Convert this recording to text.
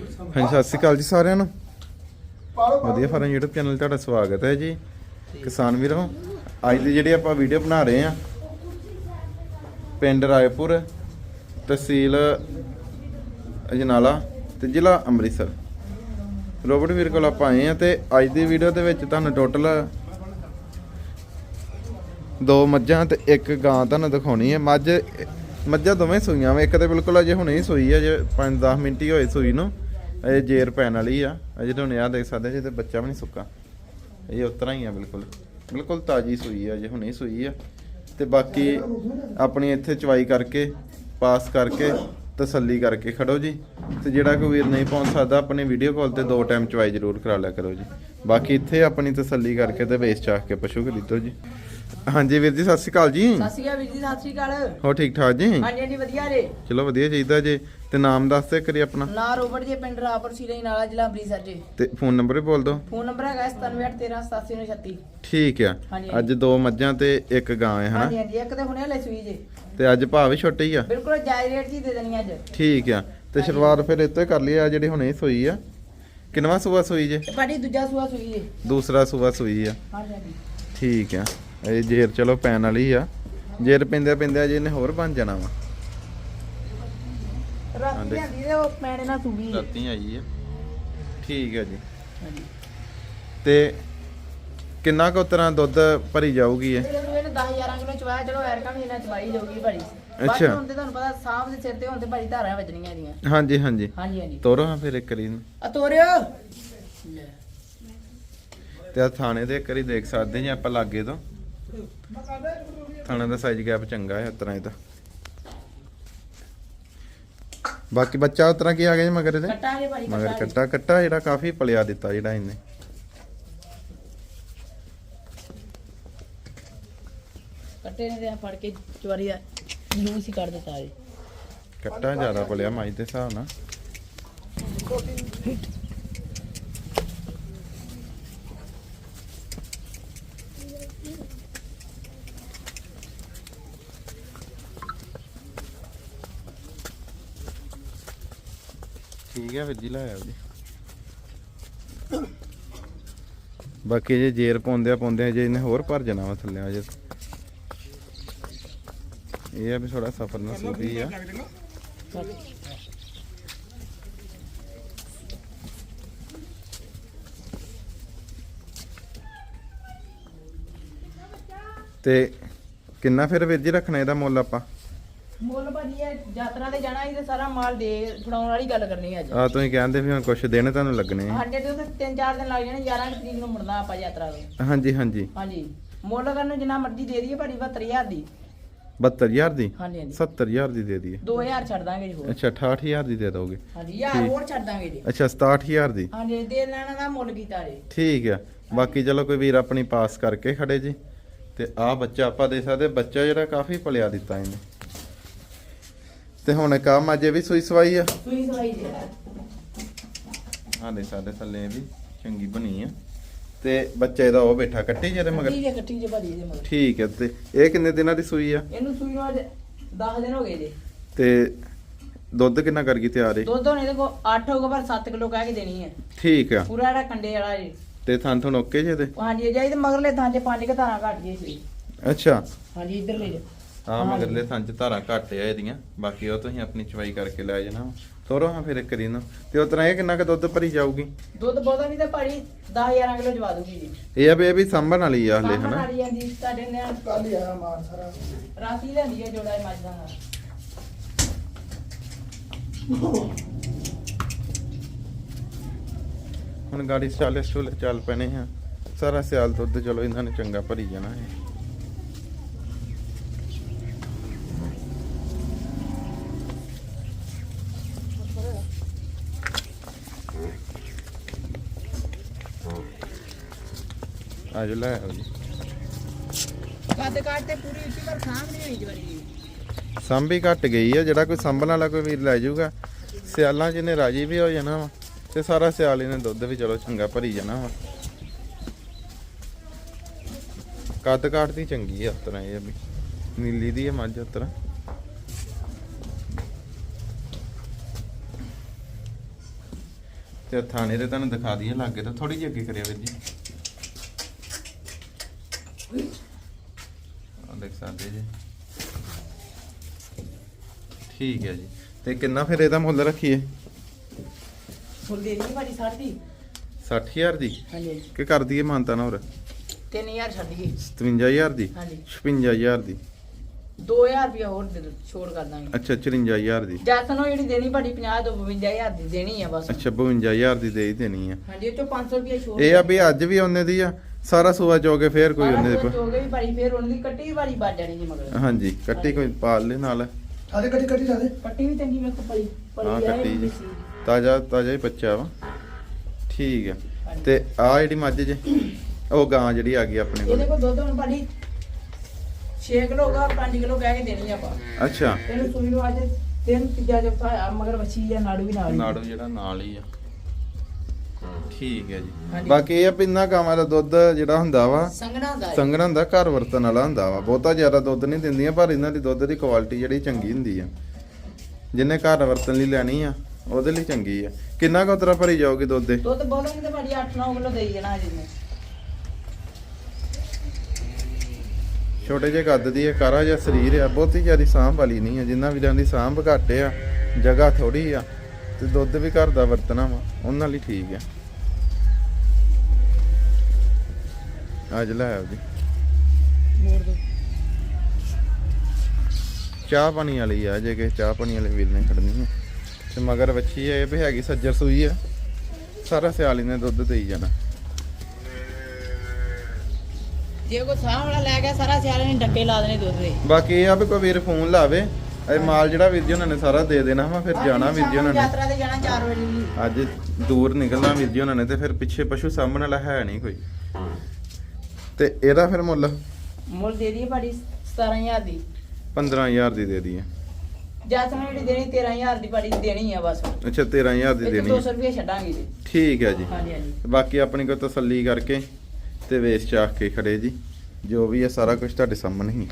ਹਾਂਜੀ, ਸਤਿ ਸ਼੍ਰੀ ਅਕਾਲ ਜੀ ਸਾਰਿਆਂ ਨੂੰ। ਵਧੀਆ ਫਾਰਮ YouTube ਚੈਨਲ ਤੁਹਾਡਾ ਸਵਾਗਤ ਹੈ ਜੀ। ਕਿਸਾਨ ਵੀਰੋ, ਅੱਜ ਦੀ ਜਿਹੜੀ ਆਪਾਂ ਵੀਡੀਓ ਬਣਾ ਰਹੇ ਆ ਪਿੰਡ ਰਾਏਪੁਰ, ਤਹਿਸੀਲ ਅਜਨਾਲਾ ਤੇ ਜ਼ਿਲ੍ਹਾ ਅੰਮ੍ਰਿਤਸਰ। ਰੋਬਟ ਵੀਰ ਕੋਲ ਆਪਾਂ ਆਏ ਆ ਤੇ ਅੱਜ ਦੀ ਵੀਡੀਓ ਦੇ ਵਿੱਚ ਤੁਹਾਨੂੰ ਟੋਟਲ ਦੋ ਮੱਝਾਂ ਤੇ ਇੱਕ ਗਾਂ ਤੁਹਾਨੂੰ ਦਿਖਾਉਣੀ ਹੈ। ਮੱਝ, ਮੱਝਾਂ ਦੋਵੇਂ ਸੂਈਆਂ ਵਾ, ਇੱਕ ਤੇ ਬਿਲਕੁਲ ਅਜੇ ਹੁਣੇ ਹੀ ਸੂਈ ਹੈ ਜੇ 5-10 ਮਿੰਟ ਹੀ ਹੋਏ ਸੂਈ ਨੂੰ। ਅਜੇ ਜੇਰ ਪੈਣ ਵਾਲੀ ਆ। ਅਜੇ ਤੁਹਾਨੂੰ ਆ ਦੇਖ ਸਕਦੇ ਜੇ ਤੇ ਬੱਚਾ ਵੀ ਨਹੀਂ ਸੁੱਕਾ। ਇਹ ਉਤਰਾ ਹੀ ਆ ਬਿਲਕੁਲ। ਬਿਲਕੁਲ ਤਾਜੀ ਸੂਈ ਆ ਅਜੇ ਹੁਣੇ ਸੂਈ ਆ। ਤੇ ਬਾਕੀ ਆਪਣੀ ਇੱਥੇ ਚਵਾਈ ਕਰਕੇ ਪਾਸ ਕਰਕੇ ਤਸੱਲੀ ਕਰਕੇ ਖੜੋ ਜੀ। ਤੇ ਜਿਹੜਾ ਕੋਈ ਵੀਰ ਨਹੀਂ ਪਹੁੰਚ ਸਕਦਾ ਆਪਣੀ ਵੀਡੀਓ ਕਾਲ ਤੇ ਦੋ ਟਾਈਮ ਚਵਾਈ ਜ਼ਰੂਰ ਕਰਾ ਲਿਆ ਕਰੋ ਜੀ। ਬਾਕੀ ਇੱਥੇ ਆਪਣੀ ਤਸੱਲੀ ਕਰਕੇ ਤੇ ਵੇਚ ਚਾਹ ਕੇ ਪਸ਼ੂ ਖਰੀਦੋ ਜੀ। ਹਾਂਜੀ ਵੀਰ ਜੀ ਸਤਿ ਸ਼੍ਰੀ ਅਕਾਲ ਜੀ। ਸਤਿ ਸ਼੍ਰੀ ਅਕਾਲ ਵੀਰ ਜੀ ਸਤਿ ਸ਼੍ਰੀ ਅਕਾਲ। ਹੋ ਠੀਕ ਠਾਕ ਜੀ? ਹਾਂਜੀ ਹਾਂਜੀ ਵਧੀਆ ਜੇ। ਚਲੋ ਵਧੀਆ ਚਾਹੀਦਾ ਜੀ। ਤੇ ਨਾਮ ਦੱਸ ਦੇ ਕਰੀ ਆਪਣਾ। ਨਾਂ ਰੋਬਰਟ ਜੀ ਪਿੰਡ ਰਾਪਰ ਸੀਲੇ ਨਾਲਾ ਜ਼ਿਲ੍ਹਾ ਅੰਮ੍ਰਿਤਸਰ ਜੀ। ਤੇ ਫੋਨ ਨੰਬਰ ਵੀ ਬੋਲ ਦਿਓ। ਫੋਨ ਨੰਬਰ ਹੈਗਾ 9781138736 ਠੀਕ ਆ। ਹਾਂਜੀ। ਅੱਜ ਦੋ ਮੱਝਾਂ ਤੇ ਇੱਕ ਗਾਂ ਹੈ ਹਾਂਜੀ ਹਨਾ? ਹਾਂਜੀ ਇੱਕ ਤੇ ਹੁਣੇ ਹਲੇ ਸੂਈ ਜੇ। ਤੇ ਅੱਜ ਭਾਅ ਵੀ ਛੋਟੇ ਹੀ ਆ। ਬਿਲਕੁਲ ਜਾਇਜ਼ ਰੇਟ ਜੀ ਦੇ ਦੇਣੀ ਅੱਜ। ਠੀਕ ਆ। ਤੇ ਸ਼ੁਰੂਆਤ ਫਿਰ ਇੱਥੇ ਕਰ ਲਈ ਆ ਜਿਹੜੀ ਹੁਣੇ ਸੂਈ ਆ। ਕਿੰਨਵਾ ਸੂਆ ਸੂਈ ਜੇ? ਤੇ ਪਾੜੀ ਦੂਜਾ ਸੂਆ ਸੂਈ ਜੇ। ਦੂਸਰਾ ਸੂਆ ਸੂਈ ਆ। ਹਾਂਜੀ ਹਾਂਜੀ। ਠੀਕ ਆ। ਇਹ ਜੇਰ ਚਲੋ ਪੈਣ ਵਾਲੀ ਆ। ਜੇਰ ਪਿੰਦੇ ਪਿੰਦੇ ਜੇ ਇਹਨੇ ਹੋਰ ਬਣ ਜਾਣਾ ਵਾ। ਰਾਤੀ ਦੇਖ। ਲਿਆਂਦੀ ਤੇ ਉਹ ਪੈਣੇ ਨਾਲ ਸੂਈ ਰਾਤੀ ਆਈ ਆ। ਠੀਕ ਆ ਜੀ। ਹਾਂਜੀ। ਤੇ ਕਿੰਨਾ ਕੁ ਤਰ੍ਹਾਂ ਦੁੱਧ ਭਰੀ ਜਾਊਗੀ ਇਹ? ਤੇ ਜਦੋਂ ਇਹਨੇ 10 11 ਕਿਲੋ ਚਵਾਇਆ ਚਲੋ ਐਰਕਾ ਵੀ ਇਹਨਾਂ ਚਵਾਈ ਜਾਊਗੀ ਭਾਰੀ। ਬਾਕੀ ਅੱਛਾ। ਹੁਣ ਤੇ ਤੁਹਾਨੂੰ ਪਤਾ ਦੇ ਸਿਰ ਤੇ ਹੁਣ ਤੇ ਭਾਰੀ ਧਾਰਾਂ ਵੱਜਣੀਆਂ ਇਹਦੀਆਂ। ਹਾਂਜੀ ਹਾਂਜੀ। ਹਾਂਜੀ ਹਾਂਜੀ। ਤੋਰੋ ਹਾਂ ਫਿਰ ਇੱਕ ਵਾਰੀ ਨੂੰ ਆ ਤੋਰਿਓ। ਲੈ। ਤੇ ਆ ਥਾਣੇ ਦੇ ਇੱਕ ਵਾਰੀ ਦੇਖ ਸਕਦੇ ਜੀ ਆਪਾਂ ਲਾਗੇ ਤੋਂ। ਥਾਣੇ ਦਾ ਸਾਈਜ਼ ਗੈਪ ਚੰਗਾ ਹੈ ਉਤਰਾ ਇਹਦਾ। ਬਾਕੀ ਬੱਚਾ ਉਤਰਾ ਕੀ ਆ ਗਿਆ ਜੀ ਮਗਰ ਇਹਦੇ? ਮਗਰ ਕੱਟਾ ਕੱਟਾ ਕੱਟਾ ਜਿਹੜਾ ਕਾਫੀ ਪਲਿਆ ਦਿੱਤਾ ਜਿਹੜਾ ਇਹਨੇ। ਕੱਟੇ ਨੇ ਤੇ ਫੜ ਕੇ ਚਵਾਰੀ ਦਾ ਜਲੂਸ ਹੀ ਕੱਢ ਦਿੱਤਾ ਜੀ ਕੱਟਾ ਜ਼ਿਆਦਾ ਪਲਿਆ ਮਾਈ ਦੇ ਹਿਸਾਬ ਨਾਲ। ਠੀਕ ਹੈ ਵੀਰ ਜੀ ਲਾਇਆ ਜੀ। ਬਾਕੀ ਜੇ ਜੇਰ ਪਾਉਂਦੇ ਆ ਪਾਉਂਦੇ ਆ, ਜੇ ਇਹਨੇ ਹੋਰ ਭਰ ਜਾਣਾ ਵਾ ਥੱਲੇ ਆ ਜੇ। ਇਹ ਆ ਵੀ ਥੋੜਾ ਸਫਰ ਨਾਲ ਸੁਧੀ ਆ। ਤੇ ਕਿੰਨਾ ਫਿਰ ਵੀਰ ਜੀ ਰੱਖਣਾ ਇਹਦਾ ਮੁੱਲ ਆਪਾਂ? ਮੁੱਲ ਭਾਜੀ ਇਹ ਯਾਤਰਾ ਤੇ ਜਾਣਾ ਸੀ ਤੇ ਸਾਰਾ ਮਾਲ ਦੇ ਫੜਾਉਣ ਵਾਲੀ ਗੱਲ ਕਰਨੀ ਹੈ ਅੱਜ। ਆ ਤੁਸੀਂ ਕਹਿੰਦੇ ਵੀ ਹੁਣ ਕੁਛ ਦਿਨ ਤੁਹਾਨੂੰ ਲੱਗਣੇ ਆ। ਸਾਡੇ ਤੇ ਤਿੰਨ ਚਾਰ ਦਿਨ ਲੱਗ ਜਾਣੇ 11 ਤਰੀਕ ਨੂੰ ਮੁੜਨਾ ਆਪਾਂ ਯਾਤਰਾ ਤੋਂ। ਹਾਂਜੀ ਹਾਂਜੀ। ਹਾਂਜੀ। ਮੁੱਲ ਕਰਨ ਨੂੰ ਜਿੰਨਾ ਮਰਜ਼ੀ ਦੇ ਦਈਏ ਭਾਜੀ 72000 ਦੀ। 72000 ਦੀ? ਹਾਂਜੀ ਹਾਂਜੀ। 70000 ਦੀ ਦੇ ਦਈਏ। 2000 ਛੱਡ ਦਾਂਗੇ ਜੀ ਹੋਰ। ਅੱਛਾ 68000 ਦੀ ਦੇ ਦੋਗੇ। ਹਾਂਜੀ ਯਾਰ ਹੋਰ ਛੱਡ ਦਾਂਗੇ ਜੀ। ਅੱਛਾ 67000 ਦੀ। ਹਾਂਜੀ ਦੇ ਲੈਣਾ ਦਾ ਮੁੱਲ ਕੀਤਾ ਜੀ। ਠੀਕ ਆ। ਬਾਕੀ ਚਲੋ ਕੋਈ ਵੀਰ ਆਪਣੀ ਪਾਸ ਕਰਕੇ ਖੜੇ ਜੀ। ਤੇ ਆ ਬੱਚਾ ਆਪਾਂ ਦੇ ਸਕਦੇ ਬੱਚਾ ਜਿਹੜਾ ਕਾਫੀ ਪਲਿਆ ਦਿੱਤਾ ਇਹਨੇ। ਤੇ ਹੁਣ ਕੰਮ ਅਜੇ ਵੀ ਸੂਈ ਸਵਾਈ ਆ? ਸੂਈ ਸਵਾਈ ਜੀ। ਆ ਦੇ ਸਾਡੇ ਥੱਲੇ ਵੀ ਚੰਗੀ ਬਣੀ ਆ। ਤੇ ਬੱਚੇ ਦਾ ਉਹ ਬੈਠਾ ਕੱਟੀ ਜਿਹਦੇ ਮਗਰ? ਕੱਟੀ ਜੇ ਕੱਟੀ ਜੇ ਭਾਜੀ ਦੇ ਮਗਰ। ਠੀਕ ਹੈ ਤੇ ਇਹ ਕਿੰਨੇ ਦਿਨਾਂ ਦੀ ਸੂਈ ਆ? ਇਹਨੂੰ ਸੂਈ ਨੂੰ ਅੱਜ 10 ਦਿਨ ਹੋ ਗਏ ਜੀ। ਤੇ ਦੁੱਧ ਕਿੰਨਾ ਕਰ ਗਈ ਤਿਆਰ ਹੈ ਦੁੱਧ ਹੋਣੇ ਦੇਖੋ 8 ਹੋਗਾ ਪਰ 7 ਕਿਲੋ ਕਹਿ ਕੇ ਦੇਣੀ ਹੈ ਠੀਕ ਆ। ਪੂਰਾ ਜਿਹੜਾ ਕੰਡੇ ਵਾਲਾ ਜੀ। ਤੇ ਥਾਂ ਥਣ ਓਕੇ ਜੇ ਤੇ ਹਾਂਜੀ ਜਾਈ ਤੇ ਮਗਰਲੇ ਥਾਂ 'ਚ ਪੰਜ ਘਤਾਰਾਂ ਘੱਟ ਗਈ ਸੀ। ਅੱਛਾ। ਹਾਂਜੀ ਇੱਧਰਲੇ 'ਚ। ਆ ਹਾਂਜੀ। ਮਗਰਲੇ ਥਾਂ ਚ ਧਾਰਾਂ ਘੱਟ ਆ ਇਹਦੀਆਂ ਬਾਕੀ ਉਹ ਤੁਸੀਂ ਆਪਣੀ ਚਵਾਈ ਕਰਕੇ ਲੈ ਜਾਣਾ। ਤੋਰੋ ਹਾਂ ਫਿਰ ਇੱਕ ਨੂੰ ਤੇ ਉਸ ਤਰ੍ਹਾਂ ਇਹ ਕਿੰਨਾ ਕੁ ਦੁੱਧ ਭਰੀ ਜਾਊਗੀ? ਦੁੱਧ ਬਹੁਤਾ ਨਹੀਂ ਤਾਂ ਭਾਰੀ 10 11 ਕਿਲੋ ਜਵਾ ਦੂਗੀ ਜੀ। ਇਹ ਆ ਵੀ ਇਹ ਵੀ ਸੰਭਣ ਵਾਲੀ ਆ ਹਲੇ ਸਾਂਭਣ ਹਨਾ? ਵਾਲੀ ਆ ਜੀ ਤੁਹਾਡੇ ਨੇ ਕੱਲ ਯਾਰ ਮਾਰ ਸਾਰਾ। ਰਾਤੀ ਲੈਂਦੀ ਹੈ ਜੋੜਾ ਇਹ ਮੱਝ ਦਾ ਨਾਲ। ਹੁਣ ਗਾੜੀ ਚਾਲੇ ਸਟੂਲੇ ਚੱਲ ਪੈਣੇ ਆ। ਸਾਰਾ ਸਿਆਲ ਦੁੱਧ ਚਲੋ ਇਹਨਾਂ ਨੇ ਚੰਗਾ ਭਰੀ ਜਾਣਾ ਹੈ ਆਜੋ ਲੈ ਆਓ ਜੀ। ਕੱਦ ਕਾਟ ਤੇ ਪੂਰੀ ਉੱਚੀ ਪਰ ਸਾਂਭ ਨਹੀਂ ਹੋਈ ਜਵਾਰੀ ਸੰਭੀ ਘਟ ਗਈ ਆ ਜਿਹੜਾ ਕੋਈ ਸੰਭਣ ਵਾਲਾ ਕੋਈ ਵੀਰ ਲੈ ਜਾਊਗਾ। ਸਿਆਲਾਂ 'ਚ ਇਹਨੇ ਰਾਜੀ ਵੀ ਹੋ ਜਾਣਾ ਵਾ ਤੇ ਸਾਰਾ ਸਿਆਲ ਇਹਨੇ ਦੁੱਧ ਵੀ ਚਲੋ ਚੰਗਾ ਭਰੀ ਜਾਣਾ ਵਾ। ਕੱਦ ਕਾਟ ਦੀ ਚੰਗੀ ਆ ਉਸ ਤਰ੍ਹਾਂ ਇਹ ਵੀ। ਨੀਲੀ ਦੀ ਹੈ ਮੱਝ ਉਸ ਤਰ੍ਹਾਂ। ਤੇ ਥਾਣੇ ਦੇ ਤੁਹਾਨੂੰ ਦਿਖਾ ਦਈਏ ਲਾਗੇ ਤਾਂ ਥੋੜੀ ਜਿਹੀ ਅੱਗੇ ਕਰਿਆ ਵੀਰ ਜੀ। ਆ ਦੇਖ ਸਕਦੇ ਜੀ। ਠੀਕ ਹੈ ਜੀ। ਤੇ ਕਿੰਨਾ ਫਿਰ ਇਹਦਾ ਮੁੱਲ ਰੱਖੀਏ? ਫੁੱਲ ਭਾਜੀ 60 ਦੀ। 60000 ਦੀ? ਹਾਂਜੀ। ਕਿ ਕਰ ਦਈਏ ਮਾਨਤਾ ਨਾ ਹੋਰ? 3000 ਛੱਡ ਗਈ 57000 ਦੀ? ਹਾਂਜੀ। 56000 ਦੀ। 2000 ਰੁਪਇਆ ਹੋਰ ਦੇ ਦਿਓ, ਛੋੜ ਕਰ ਦਾਂਗੇ। ਅੱਛਾ 54000 ਦੀ। ਜੈਸਨੋ ਜਿਹੜੀ ਦੇਣੀ ਭਾਜੀ 50 ਤੋਂ 52000 ਦੀ ਦੇਣੀ ਆ ਬਸ। ਅੱਛਾ 52000 ਦੀ ਦੇ ਹੀ ਦੇਣੀ ਆ। ਹਾਂਜੀ ਉਹ ਚੋਂ 500 ਰੁਪਇਆ ਛੋੜ ਇਹ ਆ ਵੀ ਅੱਜ ਵੀ ਉਹਨੇ ਦੀ ਆ। ਸਾਰਾ ਸੂਆ ਚੋ ਕੇ ਫੇਰ ਕੋਈ ਉਹਨੇ ਦੇ ਹੋ ਗਈ ਭਾਜੀ ਫੇਰ ਉਹਨਾਂ ਦੀ ਕੱਟੀ ਵੀ ਭਾਜੀ ਵੱਜ ਜਾਣੀ ਜੀ ਮਗਰ। ਹਾਂਜੀ ਕੱਟੀ ਕੋਈ ਪਾਲ ਲੈ ਨਾਲ। ਆਦੇ ਕੱਟੀ ਕੱਟੀ ਲਾ ਦੇ। ਪੱਟੀ ਵੀ ਚੰਗੀ ਵੇਖੋ ਭਾਜੀ ਹਾਂ ਭਾਜੀ ਆਏ ਕੱਟੀ ਜੀ। ਤਾਜ਼ਾ ਤਾਜ਼ਾ ਹੀ ਬੱਚਾ ਵਾ। ਠੀਕ ਆ। ਤੇ ਆ ਜਿਹੜੀ ਮੱਝ ਜੇ ਉਹ ਗਾਂ ਜਿਹੜੀ ਆ ਗਈ ਆਪਣੇ ਇਹਦੇ ਕੋਲ ਕੋਲ ਦੁੱਧ ਹੁਣ ਭਾਜੀ 6 ਕਿਲੋ ਹੋਗਾ 5 ਕਿਲੋ ਕਹਿ ਕੇ ਦੇਣੀ ਆਪਾਂ। ਅੱਛਾ। ਇਹਨੂੰ ਸੂਈ ਨੂੰ ਅੱਜ ਤਿੰਨ ਤੀਜਾ ਜਫਤਾ ਆ ਮਗਰ ਵੱਛੀ ਆ ਨਾੜੂ ਵੀ ਨਾਲ ਹੀ। ਨਾੜੂ ਜਿਹੜਾ ਨਾਲ ਹੀ ਆ। ਠੀਕ ਹੈ ਜੀ। ਬਾਕੀ ਇਹ ਆ ਵੀ ਇੰਨਾ ਦਾ ਦੁੱਧ ਜਿਹੜਾ ਹੁੰਦਾ ਵਾ ਸੰਘਣਾ ਹੈ। ਸੰਗਣਾ ਹੁੰਦਾ ਘਰ ਵਰਤਣ ਵਾਲਾ ਹੁੰਦਾ ਵਾ। ਬਹੁਤਾ ਜ਼ਿਆਦਾ ਦੁੱਧ ਨਹੀਂ ਦਿੰਦੀਆਂ ਪਰ ਇਹਨਾਂ ਦੀ ਦੁੱਧ ਦੀ ਕੁਆਲਿਟੀ ਜਿਹੜੀ ਚੰਗੀ ਹੁੰਦੀ ਆ। ਜਿੰਨੇ ਘਰ ਵਰਤਣ ਲਈ ਲੈਣੀ ਆ ਉਹਦੇ ਲਈ ਚੰਗੀ ਆ। ਕਿੰਨਾ ਕੁ ਉਤਰਾ ਭਰੀ ਜਾਓਗੇ ਦੁੱਧ ਦੇ ਦੁੱਧ ਬੋਲੋਗੇ ਤੇ ਭਾਜੀ 8-9 ਕਿਲੋ ਦੇਈ ਜਾਣਾ ਜੀ ਨੇ ਛੋਟੇ ਜਿਹੇ ਕੱਦ ਦੀ ਹੈ ਕਾਰਾ ਜਿਹਾ ਸਰੀਰ ਆ ਬਹੁਤੀ ਜ਼ਿਆਦਾ ਸਾਂਭ ਵਾਲੀ ਨਹੀਂ ਆ। ਜਿੰਨਾ ਵੀਰਾਂ ਦੀ ਸਾਂਭ ਘੱਟ ਆ ਜਗ੍ਹਾ ਥੋੜੀ ਆ। ਤੇ ਦੁੱਧ ਵੀ ਘਰ ਦਾ ਵਰਤਣਾ ਵਾ ਉਹਨਾਂ ਲਈ ਠੀਕ ਆ। ਅੱਜ ਲੈ ਆਓ ਜੀ। ਮੋੜ ਦੋ। ਚਾਹ ਪਾਣੀ ਵਾਲੀ ਆ ਜੇ ਕਿ ਚਾਹ ਪਾਣੀ ਵਾਲੇ ਵੀਰ ਨੇ ਖੜਨੀ ਹੈ ਤੇ ਮਗਰ ਵੱਛੀ ਹੈ ਇਹ ਵੀ ਹੈਗੀ ਸੱਜਰ ਸੂਈ ਆ। ਸਾਰਾ ਸਿਆਲੀ ਨੇ ਦੁੱਧ ਦੇਈ ਜਾਣਾ। ਜੇ ਕੋਈ ਸਾਹ ਵਾਲਾ ਲੈ ਗਿਆ ਸਾਰਾ ਸਿਆਲੇ ਨੇ ਡੱਕੇ ਲਾ ਦੇਣੇ ਦੁੱਧ ਦੇ। ਬਾਕੀ ਇਹ ਆ ਵੀ ਕੋਈ ਵੀਰ ਫੋਨ ਲਾਵੇ ਇਹ ਮਾਲ ਜਿਹੜਾ ਵੀਰ ਜੀ ਉਹਨਾਂ ਨੇ ਸਾਰਾ ਦੇ ਦੇਣਾ ਵਾ ਫਿਰ ਜਾਣਾ ਵੀਰ ਜੀ ਉਹਨਾਂ ਨੇ। ਯਾਤਰਾ ਤੇ ਜਾਣਾ 4 ਵਜੇ ਜੀ ਅੱਜ ਦੂਰ ਨਿਕਲਣਾ ਵੀਰ ਜੀ ਉਹਨਾਂ ਨੇ ਤੇ ਫਿਰ ਪਿੱਛੇ ਪਸ਼ੂ ਸਾਹਮਣੇ ਵਾਲਾ ਹੈ ਨਹੀਂ ਕੋਈ। ਤੇ ਇਹਦਾ ਫਿਰ ਮੁੱਲ? ਮੁੱਲ ਦੇ ਦਈਏ ਭਾਜੀ 17000 ਦੀ। 15000 ਦੀ ਦੇ ਦਈਏ। ਜੈਸਨ ਜਿਹੜੀ ਦੇਣੀ 13000 ਦੀ ਭਾਜੀ ਦੇਣੀ ਆ ਬਸ। ਅੱਛਾ 13000 ਦੀ ਦੇਣੀ 200 ਹੈ। ਰੁਪਏ ਛੱਡਾਂਗੇ ਜੀ। ਠੀਕ ਹੈ ਜੀ। ਹਾਂਜੀ ਹਾਂਜੀ। ਬਾਕੀ ਆਪਣੀ ਕੋ ਤਸੱਲੀ ਕਰਕੇ ਤੇ ਵੇਚ ਚਾਖ ਕੇ ਖੜੇ ਜੀ। ਜੋ ਵੀ ਹੈ ਸਾਰਾ ਕੁਝ ਤੁਹਾਡੇ ਸਾਹਮਣੇ ਹੀ।